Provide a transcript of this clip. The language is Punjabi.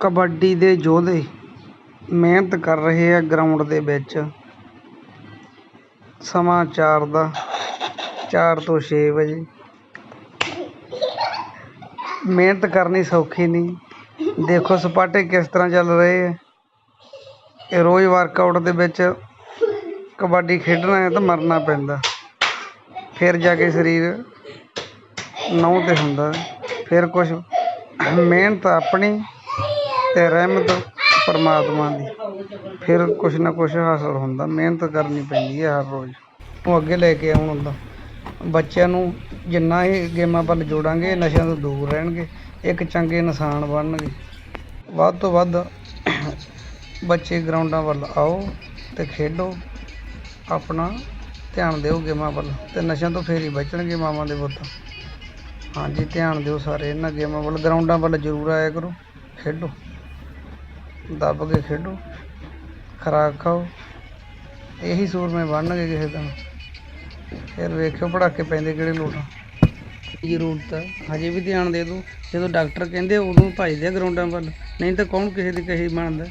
ਕਬੱਡੀ ਦੇ ਯੋਧੇ ਮਿਹਨਤ ਕਰ ਰਹੇ ਆ ਗਰਾਊਂਡ ਦੇ ਵਿੱਚ। ਸਮਾਂ ਚਾਰ ਦਾ, ਚਾਰ ਤੋਂ ਛੇ ਵਜੇ। ਮਿਹਨਤ ਕਰਨੀ ਸੌਖੀ ਨਹੀਂ। ਦੇਖੋ ਸਪਾਟੇ ਕਿਸ ਤਰ੍ਹਾਂ ਚੱਲ ਰਹੇ ਆ। ਇਹ ਰੋਜ਼ ਵਰਕਆਊਟ ਦੇ ਵਿੱਚ ਕਬੱਡੀ ਖੇਡਣਾ ਹੈ ਤਾਂ ਮਰਨਾ ਪੈਂਦਾ। ਫਿਰ ਜਾ ਕੇ ਸਰੀਰ ਨਹੁੰ 'ਤੇ ਹੁੰਦਾ। ਫਿਰ ਕੁਛ ਮਿਹਨਤ ਆਪਣੀ ਅਤੇ ਰਹਿਮਤ ਪਰਮਾਤਮਾ ਦੀ। ਫਿਰ ਕੁਛ ਨਾ ਕੁਛ ਹਾਸਲ ਹੁੰਦਾ, ਮਿਹਨਤ ਕਰਨੀ ਪੈਂਦੀ ਹੈ ਹਰ ਰੋਜ਼। ਉਹ ਅੱਗੇ ਲੈ ਕੇ ਆਉਣ ਹੁੰਦਾ। ਬੱਚਿਆਂ ਨੂੰ ਜਿੰਨਾ ਇਹ ਗੇਮਾਂ ਵੱਲ ਜੋੜਾਂਗੇ, ਨਸ਼ਿਆਂ ਤੋਂ ਦੂਰ ਰਹਿਣਗੇ, ਇੱਕ ਚੰਗੇ ਇਨਸਾਨ ਬਣਨਗੇ। ਵੱਧ ਤੋਂ ਵੱਧ ਬੱਚੇ ਗਰਾਊਂਡਾਂ ਵੱਲ ਆਓ ਅਤੇ ਖੇਡੋ। ਆਪਣਾ ਧਿਆਨ ਦਿਓ ਗੇਮਾਂ ਵੱਲ ਅਤੇ ਨਸ਼ਿਆਂ ਤੋਂ ਫੇਰ ਹੀ ਬਚਣਗੇ ਮਾਵਾਂ ਦੇ ਪੁੱਤ। ਹਾਂਜੀ, ਧਿਆਨ ਦਿਓ ਸਾਰੇ ਇਹਨਾਂ ਗੇਮਾਂ ਵੱਲ। ਗਰਾਊਂਡਾਂ ਵੱਲ ਜ਼ਰੂਰ ਆਇਆ ਕਰੋ, ਖੇਡੋ। ਦੱਬ ਕੇ ਖੇਡੋ, ਖੁਰਾਕ ਖਾਓ। ਇਹੀ ਸੂਰਮੇ ਬਣਨਗੇ ਕਿਸੇ ਦਿਨ। ਫਿਰ ਵੇਖਿਓ ਪੜਾਕੇ ਪੈਂਦੇ ਕਿਹੜੇ ਲੋਟ ਜ਼ਰੂਰਤ ਹੈ ਹਜੇ ਵੀ ਧਿਆਨ ਦੇ ਦਿਓ। ਜਦੋਂ ਡਾਕਟਰ ਕਹਿੰਦੇ ਉਦੋਂ ਭੱਜਦੇ ਗਰਾਊਂਡਾਂ ਵੱਲ। ਨਹੀਂ ਤਾਂ ਕੌਣ ਕਿਸੇ ਦੀ ਕਹੀ ਮੰਨਦਾ